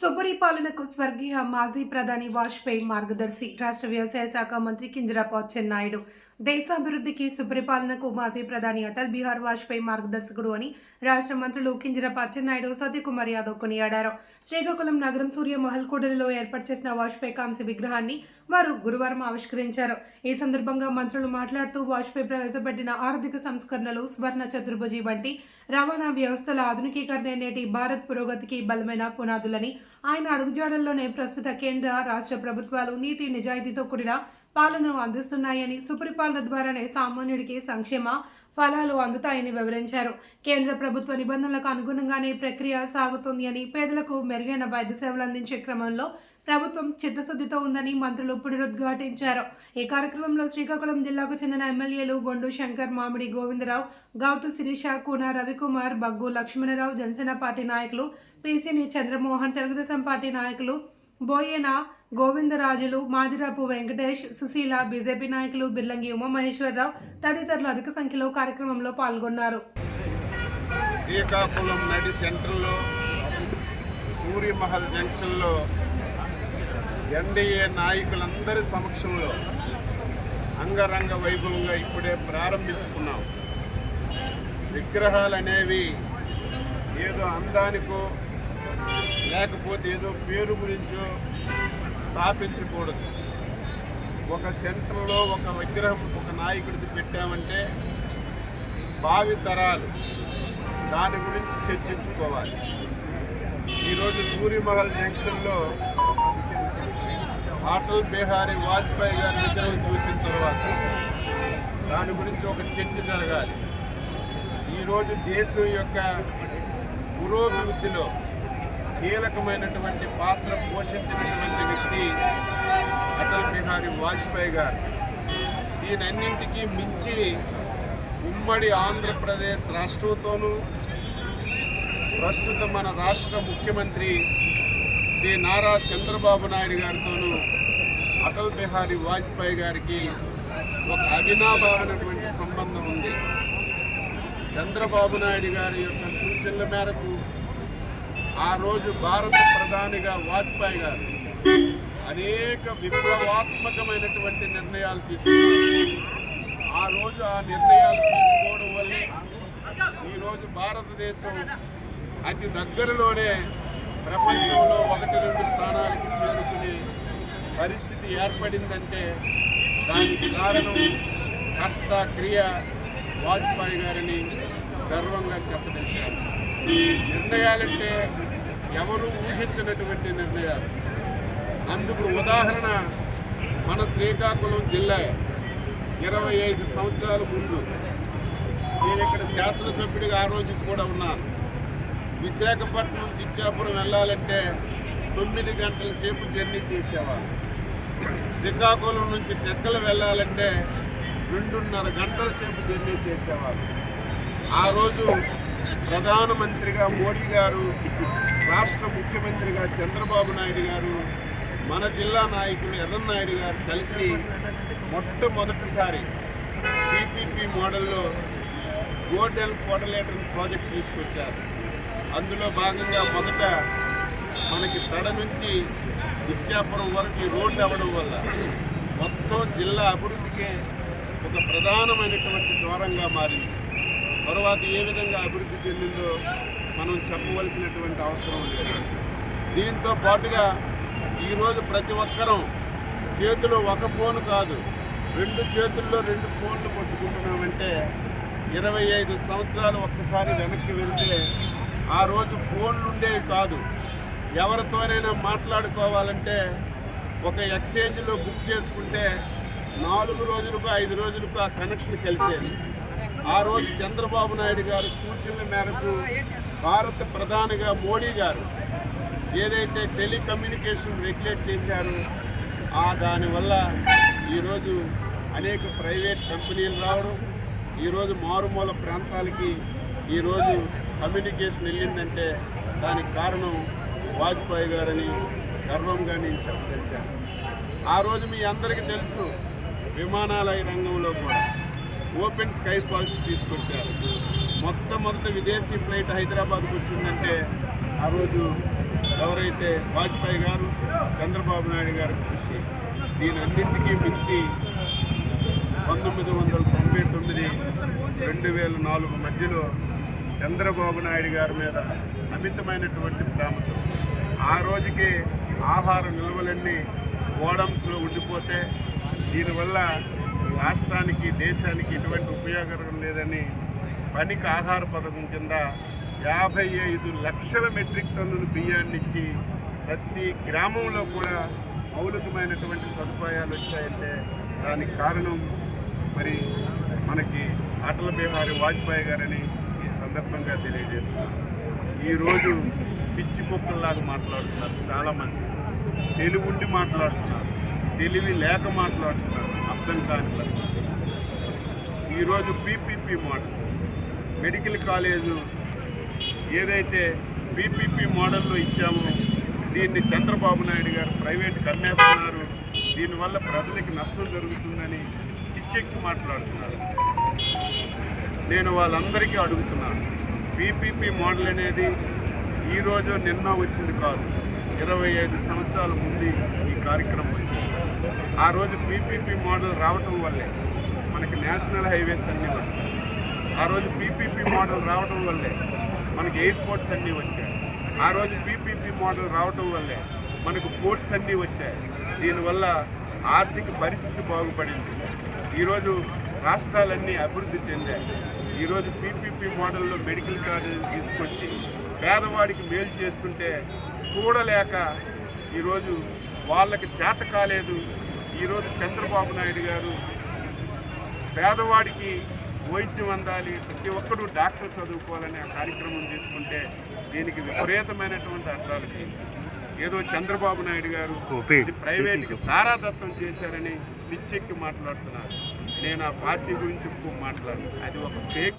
సుపరిపాలనకు స్వర్గీయ మాజీ ప్రధాని వాజ్పేయి మార్గదర్శి రాష్ట్ర వ్యవసాయ శాఖ మంత్రి కింజరాపు అచ్చెన్నాయుడు దేశాభివృద్ధికి సుపరిపాలనకు మాజీ ప్రధాని అటల్ బిహార్ వాజ్పేయి మార్గదర్శకుడు అని రాష్ట్ర మంత్రులు కింజరాపు అచ్చెన్నాయుడు సత్యకుమార్ యాదవ్ కొనియాడారు. శ్రీకాకుళం నగరం సూర్యమహల్ కూడలిలో ఏర్పాటు చేసిన వాజ్పేయి కాంస్య విగ్రహాన్ని వారు గురువారం ఆవిష్కరించారు. ఈ సందర్భంగా మంత్రులు మాట్లాడుతూ వాజ్పేయి ప్రవేశపెట్టిన ఆర్థిక సంస్కరణలు స్వర్ణ చతుర్భుజి వంటి రవాణా వ్యవస్థల ఆధునికీకరణ నేటి భారత్ పురోగతికి బలమైన పునాదులని ఆయన అడుగుజాడల్లోనే ప్రస్తుత కేంద్ర రాష్ట్ర ప్రభుత్వాలు నీతి నిజాయితీతో కూడిన పాలనను అందిస్తున్నాయని సుపరిపాలన ద్వారానే సామాన్యుడికి సంక్షేమ ఫలాలు అందుతాయని వివరించారు. కేంద్ర ప్రభుత్వ నిబంధనలకు అనుగుణంగానే ప్రక్రియ సాగుతుంది అని పేదలకు మెరుగైన వైద్య సేవలు అందించే క్రమంలో ప్రభుత్వం చిత్తశుద్ధితో ఉందని మంత్రులు పునరుద్ఘాటించారు. ఈ కార్యక్రమంలో శ్రీకాకుళం జిల్లాకు చెందిన ఎమ్మెల్యేలు గొండు శంకర్ మామిడి గోవిందరావు గౌతు శిరీష కూన రవికుమార్ బగ్గు లక్ష్మణరావు జనసేన పార్టీ నాయకులు పీసీని చంద్రమోహన్ తెలుగుదేశం పార్టీ నాయకులు బోయేన గోవిందరాజులు మాదిరాపు వెంకటేష్ సుశీల బీజేపీ నాయకులు బిర్లంగి ఉమామహేశ్వరరావు తదితరులు అధిక సంఖ్యలో కార్యక్రమంలో పాల్గొన్నారు. శ్రీకాకుళం నడి సెంటర్లో సూర్యమహల్ జంక్షన్లో ఎన్డీఏ నాయకులందరి సమక్షంలో అంగరంగ వైభవంగా ఇప్పుడే ప్రారంభించుకున్నాం. విగ్రహాలు అనేవి ఏదో అందానికో లేకపోతే ఏదో పేరు గురించో స్థాపించకూడదు. ఒక సెంటర్లో ఒక విగ్రహం ఒక నాయకుడిది పెట్టామంటే భావి తరాలు దాని గురించి చర్చించుకోవాలి. ఈరోజు సూర్యమహల్ జంక్షన్లో అటల్ బిహారీ వాజ్పేయి గారి విగ్రహం చూసిన తర్వాత దాని గురించి ఒక చర్చ జరగాలి. ఈరోజు దేశం యొక్క పురోభివృద్ధిలో కీలకమైనటువంటి పాత్ర పోషించినటువంటి వ్యక్తి అటల్ బిహారీ వాజ్పేయి గారు. దీనన్నింటికీ మించి ఉమ్మడి ఆంధ్రప్రదేశ్ రాష్ట్రంతోనూ ప్రస్తుతం మన రాష్ట్ర ముఖ్యమంత్రి శ్రీ నారా చంద్రబాబు నాయుడు గారితోనూ అటల్ బిహారీ వాజ్పేయి గారికి ఒక అవినాభావమైనటువంటి సంబంధం ఉంది. చంద్రబాబు నాయుడు గారి యొక్క సూచనల మేరకు ఆ రోజు భారత ప్రధానిగా వాజ్పేయి గారు అనేక విప్లవాత్మకమైనటువంటి నిర్ణయాలు తీసుకున్నారు. ఆ రోజు ఆ నిర్ణయాలు తీసుకోవడం వల్లే ఈరోజు భారతదేశం అతి దగ్గరలోనే ప్రపంచంలో ఒకటి రెండు స్థానాలకి చేరుకునే పరిస్థితి ఏర్పడిందంటే దానికి కారణం కర్త క్రియ వాజ్పేయి గారిని గర్వంగా చెప్పదలిచారు. నిర్ణయాలంటే ఎవరు ఊహించినటువంటి నిర్ణయాలు? అందుకు ఉదాహరణ మన శ్రీకాకుళం జిల్లా ఇరవై ఐదు సంవత్సరాల ముందు నేను ఇక్కడ శాసనసభ్యుడిగా ఆ రోజు కూడా ఉన్నాను. విశాఖపట్నం నుంచి ఇచ్చాపురం వెళ్ళాలంటే తొమ్మిది గంటల సేపు జర్నీ చేసేవాళ్ళు. శ్రీకాకుళం నుంచి టెక్కలు వెళ్ళాలంటే రెండున్నర గంటల సేపు జర్నీ చేసేవాళ్ళు. ఆ రోజు ప్రధానమంత్రిగా మోడీ గారు రాష్ట్ర ముఖ్యమంత్రిగా చంద్రబాబు నాయుడు గారు మన జిల్లా నాయకులు ఎర్రన్నాయుడు గారు కలిసి మొట్టమొదటిసారి పీపీపీ మోడల్లో గోడెల్ కోడలేటర్ ప్రాజెక్ట్ తీసుకొచ్చారు. అందులో భాగంగా మొదట మనకి తడ నుంచి విద్యాపురం వరకు రోడ్లు అవ్వడం వల్ల మొత్తం జిల్లా అభివృద్ధికే ఒక ప్రధానమైనటువంటి ద్వారంగా మారింది తర్వాత ఏ విధంగా అభివృద్ధి చెందిందో మనం చెప్పవలసినటువంటి అవసరం లేదు. దీంతో పాటుగా ఈరోజు ప్రతి ఒక్కరం చేతిలో ఒక ఫోన్ కాదు రెండు చేతుల్లో రెండు ఫోన్లు పట్టుకుంటున్నామంటే ఇరవై ఐదు సంవత్సరాలు ఒక్కసారి వెనక్కి వెళ్తే ఆ రోజు ఫోన్లు ఉండేవి కాదు. ఎవరితోనైనా మాట్లాడుకోవాలంటే ఒక ఎక్స్చేంజ్లో బుక్ చేసుకుంటే నాలుగు రోజులకు ఐదు రోజులకు ఆ కనెక్షన్ కలిసేది. ఆ రోజు చంద్రబాబు నాయుడు గారు సూచనల మేరకు భారత ప్రధానిగా మోడీ గారు ఏదైతే టెలికమ్యూనికేషన్ రెగ్యులేట్ చేశారో ఆ దానివల్ల ఈరోజు అనేక ప్రైవేట్ కంపెనీలు రావడం ఈరోజు మారుమూల ప్రాంతాలకి ఈరోజు కమ్యూనికేషన్ వెళ్ళిందంటే దానికి కారణం వాజ్పేయి గారని గర్వంగా నేను చెప్పదలిచాను ఆ రోజు మీ అందరికీ తెలుసు విమానాలయ రంగంలో కూడా ఓపెన్ స్కై పాలసీ తీసుకొచ్చారు. మొట్టమొదటి విదేశీ ఫ్లైట్ హైదరాబాద్కు వచ్చిందంటే ఆ రోజు ఎవరైతే వాజ్పేయి గారు చంద్రబాబు నాయుడు గారు కృషి దీనన్నింటికీ మించి పంతొమ్మిది వందల తొంభై తొమ్మిది రెండు వేల నాలుగు మధ్యలో చంద్రబాబు నాయుడు గారి మీద అమితమైనటువంటి ప్రేమతో ఆ రోజుకి ఆహార నిల్వలన్నీ గోడమ్స్లో ఉండిపోతే దీనివల్ల రాష్ట్రానికి దేశానికి ఎటువంటి ఉపయోగం లేదని పనికి ఆహార పథకం కింద యాభై ఐదు లక్షల మెట్రిక్ టన్నుల బియ్యాన్ని ఇచ్చి ప్రతి గ్రామంలో కూడా మౌలికమైనటువంటి సదుపాయాలు వచ్చాయంటే దానికి కారణం మరి మనకి అటల్ బిహారీ వాజ్పేయి గారని సందర్భంగా తెలియజేస్తున్నారు ఈరోజు పిచ్చి కుక్కల్లాగా మాట్లాడుతున్నారు చాలామంది. తెలివుండి మాట్లాడుతున్నారు. తెలివి లేక మాట్లాడుతున్నారు. అర్థం కాని ఈరోజు పీపీపీ మోడల్. మెడికల్ కాలేజు ఏదైతే పీపీపీ మోడల్లో ఇచ్చామో దీన్ని చంద్రబాబు నాయుడు గారు ప్రైవేట్కి అమ్మేస్తున్నారు. దీనివల్ల ప్రజలకి నష్టం జరుగుతుందని పిచ్చెక్కి మాట్లాడుతున్నారు. నేను వాళ్ళందరికీ అడుగుతున్నాను. పీపీపీ మోడల్ అనేది ఈరోజు నిన్న వచ్చింది కాదు. ఇరవై ఐదు సంవత్సరాల ముందు ఈ కార్యక్రమం వచ్చింది. ఆ రోజు పీపీపీ మోడల్ రావటం వల్లే మనకి నేషనల్ హైవేస్ అన్నీ వచ్చాయి. ఆ రోజు పీపీపీ మోడల్ రావటం వల్లే మనకి ఎయిర్పోర్ట్స్ అన్నీ వచ్చాయి. ఆ రోజు పీపీపీ మోడల్ రావటం వల్లే మనకు పోర్ట్స్ అన్నీ వచ్చాయి. దీనివల్ల ఆర్థిక పరిస్థితి బాగుపడింది. ఈరోజు రాష్ట్రాలన్నీ అభివృద్ధి చెందాయి. ఈరోజు పీపీపీ మోడల్లో మెడికల్ కాలేజీలు తీసుకొచ్చి పేదవాడికి మేలు చేస్తుంటే చూడలేక ఈరోజు వాళ్ళకి చేత కాలేదు. ఈరోజు చంద్రబాబు నాయుడు గారు పేదవాడికి వైద్యం అందాలి ప్రతి ఒక్కరూ డాక్టర్ చదువుకోవాలనే ఆ కార్యక్రమం తీసుకుంటే దీనికి విపరీతమైనటువంటి అర్థాలు ఏదో చంద్రబాబు నాయుడు గారు ప్రైవేట్కి తారాదత్తం చేశారని పిచ్చెక్కి మాట్లాడుతున్నారు. నేను ఆ పార్టీ గురించి ఎక్కువ మాట్లాడను. అది ఒక ఫేక్